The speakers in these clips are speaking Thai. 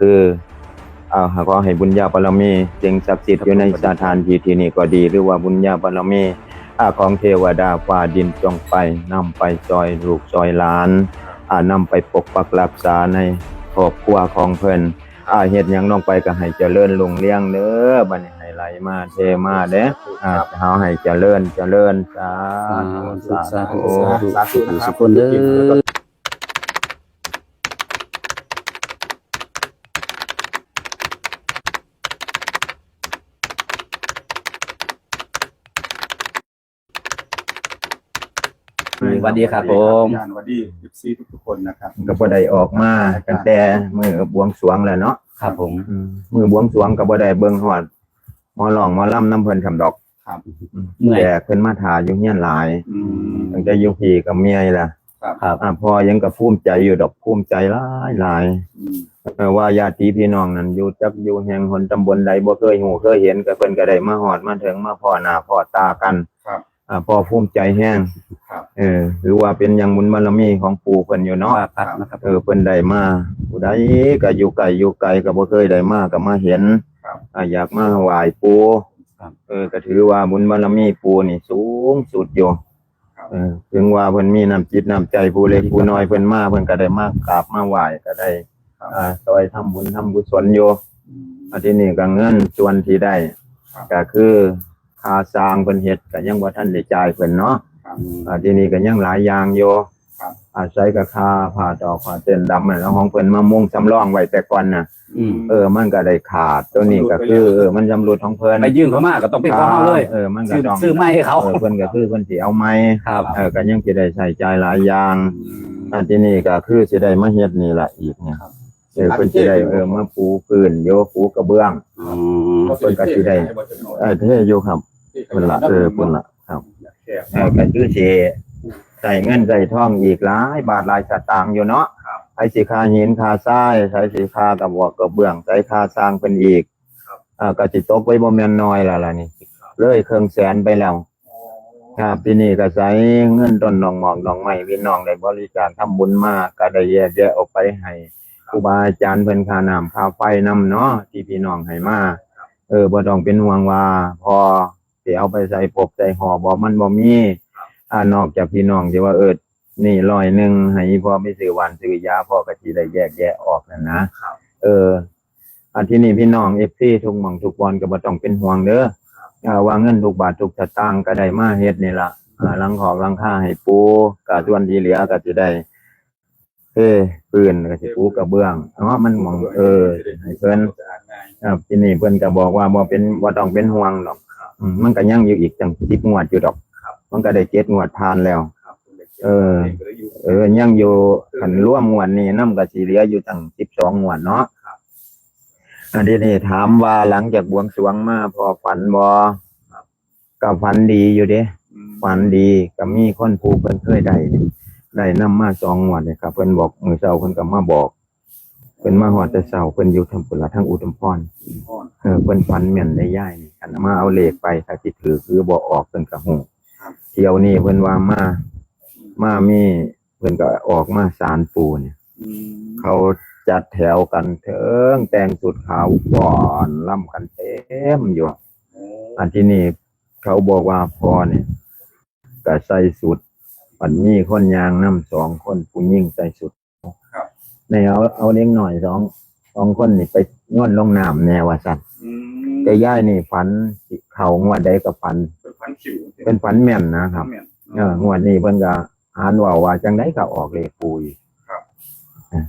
คืออ่าขอให้บุญญาบารมีสิ่งศักดิ์สิทธิ์อยู่ในสถานที่ที่นี้ก็ดี หรือว่าบุญญาบารมีอ่าของเทวดาฟ้าดินจงไปนำไปซอยลูกซอยหลานอ่านำไปปกปักรักษาในครอบครัวของเพิ่นอ่าเฮ็ดหยังลงไปก็ให้เจริญรุ่งเรืองเด้อบัดนี้ให้ไหลมาเทมาเด้ออ่าเฮาให้เจริญเจริญสาธุสาสาธุธุสาธุสาธุสุขคนเด้อ สวัสดีครับผมยานสวัสดียิปซีทุกๆคนนะครับก็บ่ได้ออกมาตั้งแต่มื้อบวงสรวงแล้วเนาะครับผมอืมมื้อบวงสรวงก็บ่ได้เบิ่งฮอดหมอร้องหมอล่ำน้ำเพิ่นคำดอกครับเมื่อยแต่เพิ่นมาถ่ายอยู่เฮียนหลายอืมตั้งแต่อยู่พี่กับเมียนี่ล่ะครับครับอ่าพอยังก็ภูมิใจอยู่ดอกภูมิใจหลายหลายอืมเออว่าญาติพี่น้องนั้นอยู่จักอยู่แห่งหนตำบลใดบ่เคยหูเคยเห็นก็เพิ่นก็ได้มาฮอดมาถึงมาพ่อหน้าพ่อตากันครับ อ่าพอภูมิใจแห้งครับ เออหรือว่าเป็นอย่างบุญบารมีของปู่เพิ่นอยู่เนาะว่าพักนะครับเออเพิ่นได้มาผู้ใดก็อยู่ไกลอยู่ไกลก็บ่เคยได้มาก็มาเห็นครับ อ่าอยากมาไหว้ปู่ครับเออก็ถือว่าบุญบารมีปู่นี่สูงสุดอยู่ครับ เออถึงว่าเพิ่นมีน้ำจิตน้ำใจผู้เล็กผู้น้อยเพิ่นมาเพิ่นก็ได้มากราบมาไหว้ก็ได้ครับ อ่าซอยทำบุญทำกุศลอยู่อืมอันที่นี่ก็เงินส่วนที่ได้ครับ ก็คือ ค่าสร้างเพิ่นเฮ็ดก็ยังบ่ทันได้จ่ายเพิ่นเนาะครับอันที่นี่ก็ยังหลายอย่างอยู่ครับ อาศัยกับค่าผ่าดอกผ่าเส้นดำนั่นแล้วของเพิ่นมามุ่งสำรองไว้แต่ก่อนน่ะ อืมเออมันก็ได้ขาดตัวนี้ก็คือเออมันจำรุดของเพิ่นไปยื่นเขามาก็ต้องไปขอเขาเลยเออมันก็ซื้อต้องซื้อไม้ให้เขาเออเพิ่นก็คือเพิ่นสิเอาไม้ครับ เออก็ยังสิได้ใช้จ่ายหลายอย่างอืมอันที่นี่ก็คือสิได้มาเฮ็ดนี่ล่ะอีกเนี่ยครับ เออเพิ่นสิได้เออมาปูพื้นโยปูกระเบื้องอืมเพิ่นก็สิได้เออเท่อยู่ครับเพิ่นละเออเพิ่นละครับแค่เออก็คือสิใส่เงินใส่ทองอีกหลายบาทหลายสตางค์อยู่เนาะครับใช้สีคาหินคาทรายใช้สีคากระบอกกระเบื้องใช้คาสร้างเป็นอีกครับอ่าก็สิตกไว้บ่แม่นน้อยแล้วล่ะนี่เลยเครื่องแสนไปแล้วครับที่นี่ก็ใช้เงินต้นน้องหมอกน้องไม้พี่น้องได้บริจาคทำบุญมาก็ได้แยกแยะออกไปให้ ครูบาอาจารย์เพิ่นค่าน้ำค่าไฟนํเนาะที่พี่น้องให้มาเออบ่ต้องเป็นห่วงว่า พอสิเอาไปใส่ปกใส่ห่อบ่มันบ่มีอ่านอกจากพี่น้องที่ว่าเออนี่ร้อยหนึงให้พ่อไปซื้อหวานซื้อยาพ่อก็สิได้แยกแยะออกนั่นนะครับเอออันที่นี่พี่น้อง FC ทุกหม่องทุกบอนก็บ่ต้องเป็นห่วงเด้ออ่าว่าเงินทุกบาททุกสตางค์ก็ได้มาเฮ็ดนี่ล่ะอ่าหลังขอบหลังค่าให้ปูก็ส่วนที่เหลือก็สิได้ เอ้ปืนก็สิปูกระเบื้องเนาะมันหมองเออให้เพิ่นครับที่นี่เพิ่นก็บอกว่าบ่เป็นบ่ต้องเป็นห่วงดอกอืมมันก็ยังอยู่อีกจัง10งวดอยู่ดอกมันก็ได้เจ็ดงวดผ่านแล้ว เออ เออ ยังอยู่คันร่วมงวดนี้น้ำก็สิเหลืออยู่ตั้ง12งวดเนาะอันนี้นี่ถามว่าหลังจากบวงสรวงมาพอฝันบ่ก็ฝันดีอยู่เด้ฝันดีก็มีคนผู้เพิ่นเคยได้ ได้นำมาสองงวดเลยครับเพิ่นบอกมื้อเช้าเพิ่นก็มาบอกเพิ่นมาฮอดแต่เช้าเพิ่นอยู่ทางปุระทางอุดมพรเออเพิ่นฝันแม่นได้ย่ายนี่คันมาเอาเลขไปถ้าสิถือคือบ่ออกเพิ่นก็ฮู้ครับเที่ยวนี้เพิ่นว่ามามามีเพิ่นก็ออกมาสารปูเนี่ยเขาจัดแถวกันเถิงแต่งสุดขาวก่อนล่ำกันเต็มอยู่อันที่นี่เขาบอกว่าพอเนี่ยก็ใส่สุด มันมีคนยางน้ำสองคนผู้ยิ่งใส่สุดครับ ในเอาเอาเล็กหน่อยสองสองคนนี่ไปย้อนลงน้ำแนวว่าสัตว์อืมแต่ย่ายนี่ฝันสิเขางวดใดก็ฝัน เป็นพันคิวเป็นฝันแม่นนะครับ แม่นเอองวดนี้เพิ่นก็อ่านว่าว่าจังไดก็ออกเลขปุยครับเออ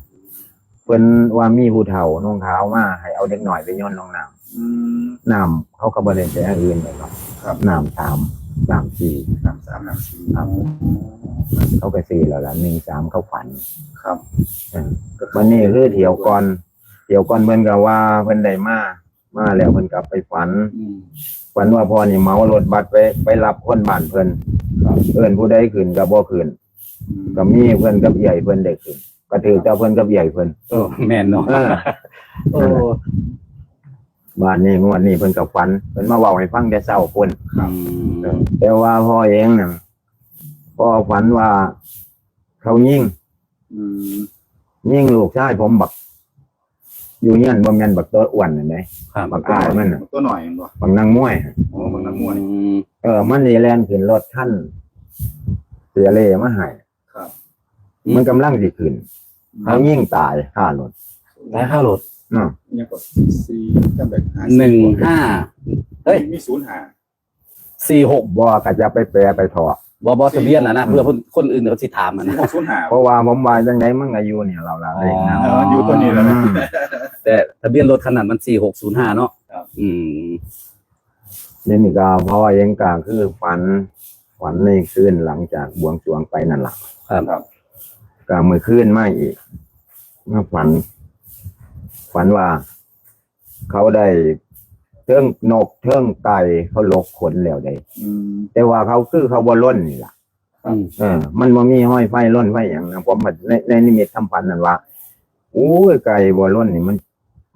เพิ่นว่ามีผู้เฒ่านุ่งขาวมาให้เอาเด็กหน่อยไปย้อนลงน้ำอืมน้ำเขาก็บ่ได้แต่อย่างอื่นเลยครับครับ น้ำสาม สามสี่สามสามสามสี่ครับเขาไปซื้อแล้วล่ะหนึ่งสามเขาฝันครับเออวันนี้คือเที่ยวก่อนเที่ยวก่อนเพิ่นก็ว่าเพิ่นได้มามาแล้วเพิ่นก็ไปฝันอืมฝันว่าพ่อนี่เหมารถบัสไปไปรับคนบ้านเพิ่นเอิ้นผู้ใดขึ้นก็บ่ขึ้นก็มีเพิ่นกับใหญ่เพิ่นได้ขึ้นก็ถือเจ้าเพิ่นกับใหญ่เพิ่นโอ้แม่นเนาะเออโอ้ บ้านนี้งวดนี้เพิ่นก็ฝันเพิ่นมาเว้าให้ฟังแต่เช้าพุ่นอืมแต่ว่าพ่อเองน่ะพ่อฝันว่า เขายิงอืมยิงลูกชายผมบัก อยู่เฮียนบ่แม่นบักตัวอ้วนนั่นเด้ครับบักอ้ายมันน่ะตัวหน่อยเองบ่บักนางมวยโอ้บางน้ำมวยอืมเออ มันนี่แล่นขึ้นรถคันเสียเลมาให้ครับ มันกำลังสิขึ้นเขายิ่งตายค่ารถได้ค่ารถ เนาะยังกดสี่จำแบบหนึ่งห้าเฮ้ยมีศูนย์หาสี่หกบ่ก็จะไปแปลไปถอดบอบอทะเบียนนะนะเพื่อคนคนอื่นเขาสิถามมันสี่นะหกศูนย์หาเพราะว่าผมว่าจังไดมันอายุเนี่ยเราละเลขนะเอออยู่ตัวนี้แล้วนะแต่ทะเบียนรถขนาดมันสี่หกศูนย์ห้าเนาะครับอืมนี่นี่ก็เพราะว่าเองก็คือฝันฝันในคืนหลังจากบวงสรวงไปนั่นแหละครับครับก็มือคืนมาอีกมาฝัน ฝันว่า เขาได้เทิงนกเทิงไก่เขาลกขนแล้วได้อืมแต่ว่าเขาคือเขาบ่ล้นนี่ล่ะอืมเออ มันบ่มีห้อยไฟล้นไฟอย่างนะผมว่าในในนิมิตทำพันนั่นว่าโอ้ยไก่บ่ล้นนี่มัน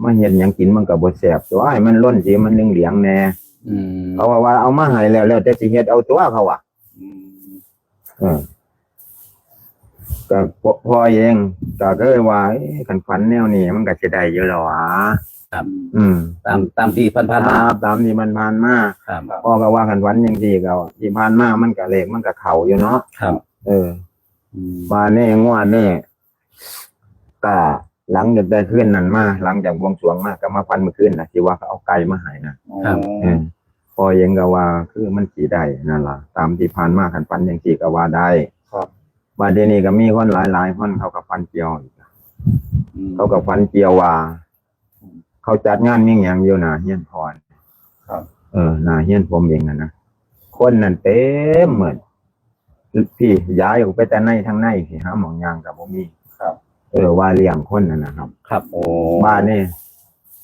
มาเห็นหยังกินมันก็บ่แซ่บตัวไอ้มันล้นสิมันเหลืองๆแน่อืมเขาว่าว่าเอามาให้แล้วแล้วแต่สิเฮ็ดเอาตัวเขาอะ อืม เออ ก็พอพอเองก็ก็เลยว่าเอ๊ะคันฝันแนวนี้มันก็สิได้อยู่แล้วอะครับ อืม ตามตามที่พันคพันมารับตามที่มันผ่านมาครับพ่อก็ว่าคันฝันจังซี่ก็ที่ผ่านมามันก็เลขมันก็เข้าอยู่เนาะครับเออ อืมมาแน่งวดแน่ก็หลังจากได้ขึ้นนั้นมาหลังจากบวงสรวงมาก็มาฟันเมื่อคืนนะที่ว่าเขาเอาไก่มาให้นะอ๋อเออพอเองก็ว่าคือมันสีได้นั่นล่ะ ตามที่ผ่านมาขันฟันอย่างสี่ก็ว่าได้ครับ ว่าเดี๋ยวนี้ก็มีคนหลายหลายๆคนเขากับฟันเกี่ยวอีกอืมเขากับฟันเกี่ยวว่า เขาจัดงานมิ่งอย่างอยู่นะเฮียนพรครับ เออนาเฮียนผมเองนะนะคนนั่นเต็มเหมือนพี่ย้ายออกไปแต่ในทางในสิหาหมองยางกับผมมีครับ เออว่าเลี้ยงคนนั่นนะครับ ครับ โอ้บ้านนี่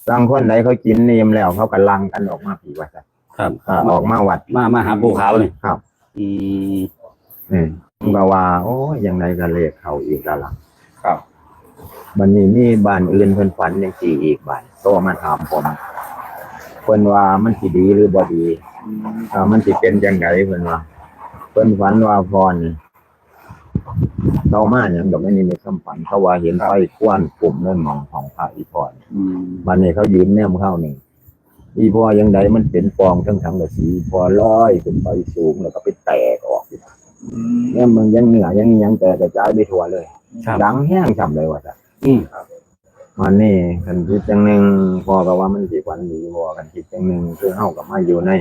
บางคนไหนเขากินเนียมแล้ว เขาก็ลังกันออกมาผีวัดอะครับอ่าออกมาวัดมามาหาปูขาวนี่ครับ อืมอืมผม ก็ว่า โอ้ยยังไงก็เลขเขาอีกแล้วล่ะครับบันนี้มีบ้านอื่นเพิ่นฝันยังสี่อีกบ้านโตมาถามผมเพิ่นว่ามันสิดีหรือบ่ดีอืมอ่ามันสิเป็นจังไดเพิ่นว่าเพิ่นฝันว่าพรเรามาหยังดอกไม่นี่มีคำฝันเขาว่าเห็นไฟควนกลุ่มเรื่องของของพระอีพรอืมบันนี้เขายืนแนมเข้าหนึ่งอีพอยังไดมันเป็นฟองทั้งทั้งกระสีพอลอยขึ้นไปสูงแล้วก็ไปแตกออกอืม เนี่ยมันยังเหนือยังยังแตกกระจายไปทั่วเลยครับ ดังแห้งจำเลยว่าจ้ะอืมมันนี่กันคิดจังหนึ่งพอก็ว่ามันสิวันดีพอกันคิดจังหนึ่งคือเฮากับมาอยู่ใน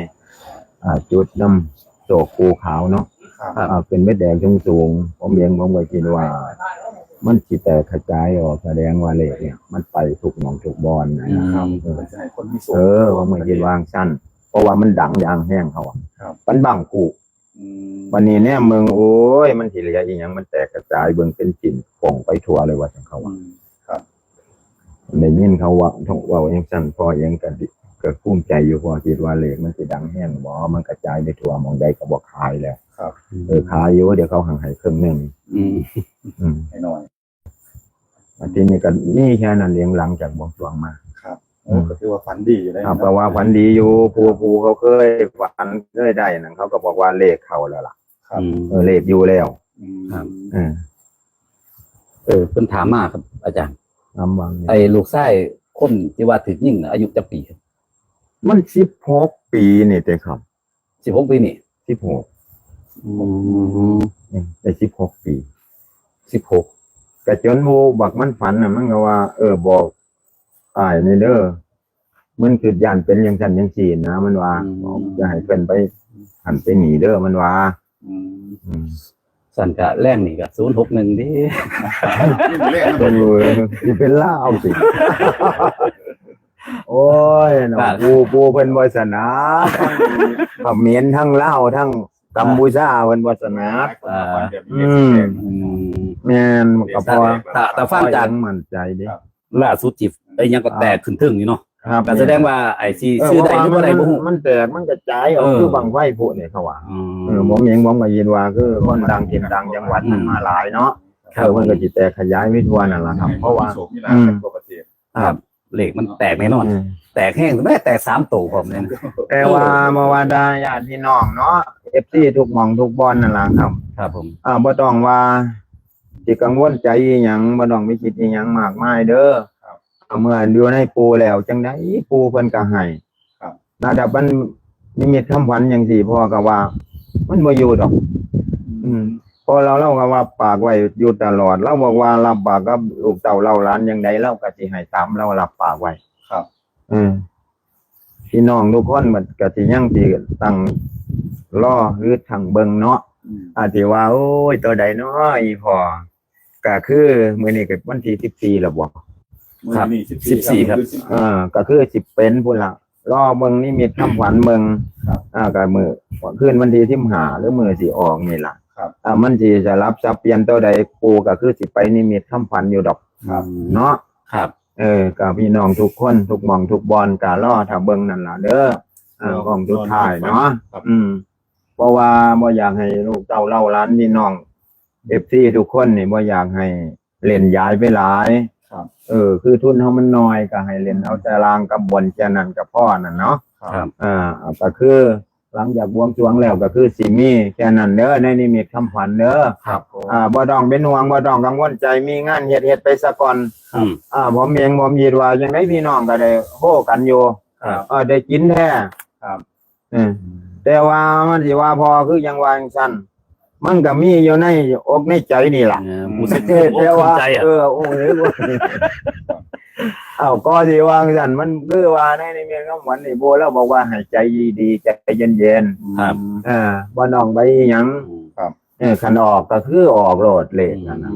อ่าจุดน้ำโศกภูขาวเนาะครับอ่าเป็นเม็ดแดงสูงสูงๆผมเองผมก็คิดว่า มันสิแตกกระจายออกแสดงว่าเลขเนี่ย มันไปทุกหนองทุกบอนนะอืครับมเออมันจะให้คนมีโศเออผมก็คิดวางสั้นเพราะว่ามันดังอย่างแห้งเขาอะครับ มันบังกูอืม วันนี้เนี่ยเมืองโอ้ยมันสิเหลืออีหยังมันแตกกระจายเบิ่งเป็นจิ่นฟองไปทั่วเลยว่าจังเขาอือะมครับในยินเขาว่าท่องเว่าอย่างสั้นพอยังกันดิก็ภูมิใจอยู่พอคิดว่าเลขมันสิดังแห้งบ่มันกระจายไปทั่วหมองใดก็บ่ขายแล้ว ครับเออขายอยู่เดี๋ยวเขาหังให้ครึ่งหนึงอืมอืมให้หน่อย อันที่นี่ก็นี่แค่นั้นเองหลังจากบวงสรวงมาครับโอ้ ก็ถือว่าฝันดีอยู่ได้อ่าเพราะว่าฝันดีอยู่ผู้ผู้เขาเคยฝันเคยได้นั่นเขาก็บอกว่าเลขเข้าแล้วล่ะครับอืม เออเลขอยู่แล้ว อืมครับเออเออเพิ่นถามมาครับ อาจารย์ลำวังไอ้ลูกไส้คนที่ว่าถึกยิ่งน่ะอายุจะปีมันสิบหกปีนี่แต่ครับสิบหกปีนี่สิบหกอืมได้สิบหกปี สิบหก แต่จนหมูบักมันฝันน่ะมันก็ว่า เออบอก อ้ายนี่เด้อมันคือยานเป็นอยังฉันอยังสี่นะมันว่าบอกจะให้เพิ่นไปหันไปหนีเด้อมันว่าอืมอืมสันกะแรงนี่กะศูนย์หกหนึ่งดินี่เป็นเลขนะเป็นเวอสิเป็นล่าวสิ โอ้ยเนาะปูปูเพิ่นวาสนาทั้งเขมรทั้งลาวทั้งกัมพูชาเพิ่นวาสนาฝันแบบอืนี้มอืม แม่นก็พอแต่แต่ฟังจาก มั่นใจเดิ ล่าสุดจิบไอ้ยังก็แตกขึ้นถึงอยู่เนาะครับก็แสดงว่าไอ้ซีเออซื้อได้หรือบ่ได้มับ่นฮู้มันแตกมันกระจายออกเออคือบังไฟผุนี่เขาว่าอืมเออผมเองผมก็ยินว่าคือคนดังถิ่นดังจังหวัดมันมาหลายเนาะครัเอบอมันก็สิแตกขยายไม่ทั่วนั่นล่ะครับ เพราะว่าโศกนี่แหละเป็นทั่วประเทศครับเหล็กมันแตกแน่นอนอืมแตกแห้งแม่แตกสามตัวผมเลยนะแต่ว่าเมื่อวานได้ญาติพี่น้องเนาะเอฟซีทุกหม่องทุกบอลนั่นล่ะครับ ครับผมอ่าบ่ต้องว่า สิกังวลใจอีหยังบ่ต้องไปคิดอีหยังมากมายเด้อเมื่ออยู่ในปูแล้วจังไดปูเพิ่นก็ให้ครับนะแต่มันนิมิตคำขวัญจังซี่พ่อก็ว่า มันบ่อยู่ดอก อืมพอเราเล่าก็ว่าปากไว้อยู่ตลอดเราบอกว่ารับปากกับลูกเต่าเล่าหล้านยังไงเราก็สิให้ตามเรารับปากไว้ครับเออพี่น้องทุกคนมันก็สิยังสิตั้งรอหรือทางเบิงเนาะอืมอาจสิว่า โอ้ยตัวใดเนาะอีพอ ก็คือมื้อนี้ก็วันที่14แล้วบ่ครับมื้อนี้สิบสี่ครับอเออก็คือสิเป็นพุ่นละรอเบิงนี่มีคำขวัญเบิงครับอ่าก็มือคืนวันที่15หรือมื้อสิออกนี่ล่ะครับอ่ามันสิจะรับทรัพย์เปลี่ยนตัวใดปูก็คือสิไปนิมิตคำขวัญอยู่ดอกครับเนาะครับ เออกับพี่น้องทุกคนทุกหมองทุกบอลกะล่อถ้าเบิ่งนั่นล่ะเด้ออ่าของทุกท่ายเนาะครับอืมเพราะว่าบ่อยากให้ลูกเต้าเล่าร้านพี่น้อง FC ทุกคนนี่บ่อยากให้เล่นย้ายไปหลายครับ เออ คือทุนเฮามันน้อยก็ให้เล่นเอาแต่รางกับบนแค่นั้นกับพ่อนั่นเนาะครับ อ่าก็คือหลังจากบวงสรวงแล้วก็คือสิมีแค่นั้นเด้อในนิมิตคำขวัญเด้อครับผมอ่าบ่ต้องเป็นห่วงบ่ต้องกังวลใจมีงานเฮ็ดเฮ็ดไปซะก่อนอืม อ่าผมเองผมยีดว่ายังไงพี่น้องก็ได้โฮกันอยู่ครับ เออได้กินแท้ครับเออแต่ว่ามันสิว่าพอคือยังว่าจังซั่น มันก็มีอยู่ในอกในใจนี่ล่ะเออผู้สึกแต่ผู้แต่ภูว่ามิใจอะเออโอ้ยเอ้าก็สิว่าจังซั่นมันคือว่าในในเมียนคำหวันนี่โบแล้วบอกว่าให้ใจดีๆใจเย็นครับๆเอ่าบ่น้องไปหยังครับเออคันออกก็คือออกโลดเลยนั่นน่ะ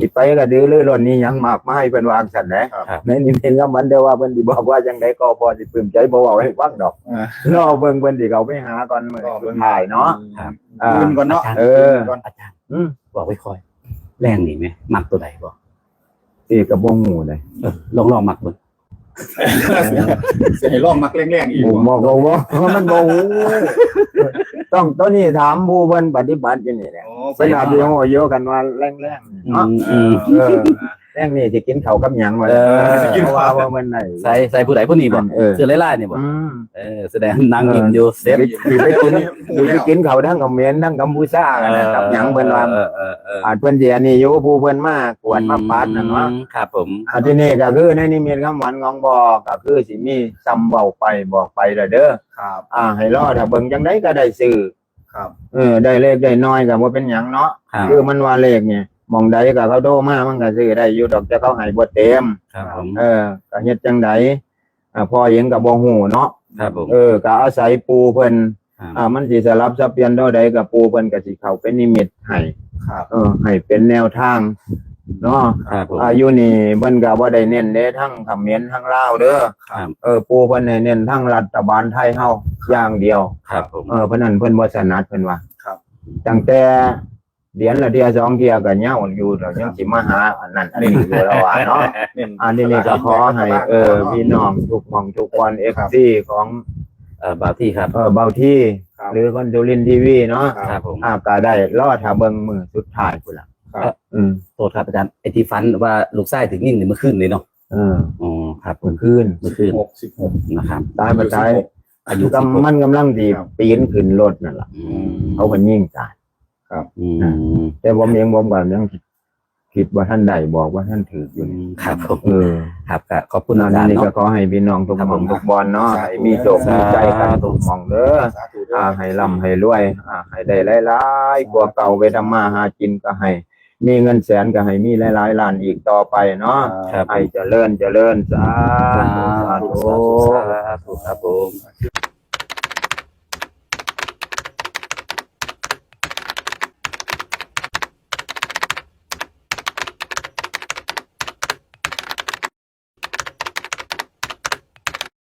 สิไปก็ดื้อรือร้นนี้ยังมากมายเป็นวางสันแหละครับในนี้เป็นก็มันเดียวว่าเพิ่นสิบอกว่าจังไดก็พอสิปลื้มใจบ่เว้าให้ฟังดอกอ่ารอเบิ่งเพิ่นสิเขาไปหาก่อนมื้อสุดท้ายเนาะครับ อ่าคืนก่อนเนาะเออคืนก่อนอาจารย์อืมบอกไว้คอย แรงนี่ไหมมักตัวใดบอกสิก็บ่ฮู้เลยเออลองลองมักเบิ่งเสียให้ลองมักแรงๆอีกผมบ่บอกว่าบ่มันบ่ฮู้ต้องตัวนี้ถามผู้เพิ่นปฏิบัติอยู่นี่แหละโอ้เพิ่นอาจสิฮู้อยู่กันว่าแรงๆอืเนาะมอืม เออ แรงนี่สิกินข้าวกับหยังวะเออเพราะว่าว่ามันได้ใส่ใส่ผู้ใดผู้นี้บอกเออเสื้อไล่ๆนี่บอกอืมเออแสดงนางยินอยู่เซฟสิไปกินสิไปกินเขาวทั้งเขมรทั้งกัมพูชากันนะครับหยังเพิ่นว่าเออเออเอออาจเพิ่นสิอันนี้อยู่ผู้เพิ่นมากวดมาปาดนั่นเนาะครับผม อันที่นี่ก็คือในนิมิตคำหวานของบอกก็คือสิมีซ้ำเว้าไปบอกไปละเด้อครับ อ่า ให้รอถ้าเบิ่งจังไดก็ได้ซื้อครับ เออได้เลขได้น้อยก็บ่เป็นหยังเนาะครับ คือมันว่าเลขเนี่ย มองใดก็เขาโทรมามันก็ซื้อได้อยู่ดอกแต่เขาให้บ่เต็ม ครับผม เออก็เฮ็ดจังไดอ่าพ่อเองก็บ่ฮู้เนาะครับผม เออก็อาศัยปูเพิ่นครับ อ่ามันสิสลับสับเปลี่ยนเท่าใดกับปูเพิ่นก็สิเข้าเป็นนิมิตให้ครับเออให้เป็นแนวทางเนาะครับผม อายุนี่เพิ่นก็บ่ได้เน้นเด้ทั้งเขมรทั้งลาวเด้อครับ เออปูเพิ่นให้เน้นทั้งรัฐบาลไทยเฮาอย่างเดียว ครับผม เออเพราะนั้นเพิ่นบ่สนัดเพิ่นว่าครับ ตั้งแต่ เดือนละเดียวสองเที่ยก็เหงาอยู่แล้วยังสิมาหาอันนั้นอันนี้อยู่แล้วว่าเนาะเน้นอันนี้นี่ก็ขอให้เออพี่น้องทุกหม่องทุกคน FC ของเอ่อบาวที่ครับ เออเบาที่ ครับหรือคนจุรินทีวีเนาะครับผมอ่าก็ได้รอถ้าเบิ่งมือสุดท้ายพุ่นล่ะครับ อืมโทษครับอาจารย์ไอที่ฟันว่าลูกไส้ถึงยิ่งนี่เมื่อคืนเลยเนาะเอออ๋อครับผเมื่มอคืนเมื่อคืนหกสิบหก นะครับ ตายมาตายอายุกำมันกำลังดีครับ ปีนขึ้นรถนั่นล่ะอืมเขาก็ยิ่งตาย อืมแต่ผมเองผมก็ยังคิดว่าท่านใดบอกว่าท่านถืออยู่นี่ครับผมเออครับก็ขอบคุณนั่อานจารย์นี่ก็เนาะขอให้พี่น้องทุกครับหผม่อมงทุกบอลเนาะสาธุให้มีโชคมีใจกันทุกหม่องเด้อสาธุด้วยอ่าให้ร่ำให้รวย อ่า ให้ได้หลายๆกว่าเก่าไปทำมาหากินก็ให้มีเงินแสนก็ให้มีหลายๆล้านอีกต่อไปเนาะครับให้เจริญเจริญสาสาธุสาธุธุสาธุครับผม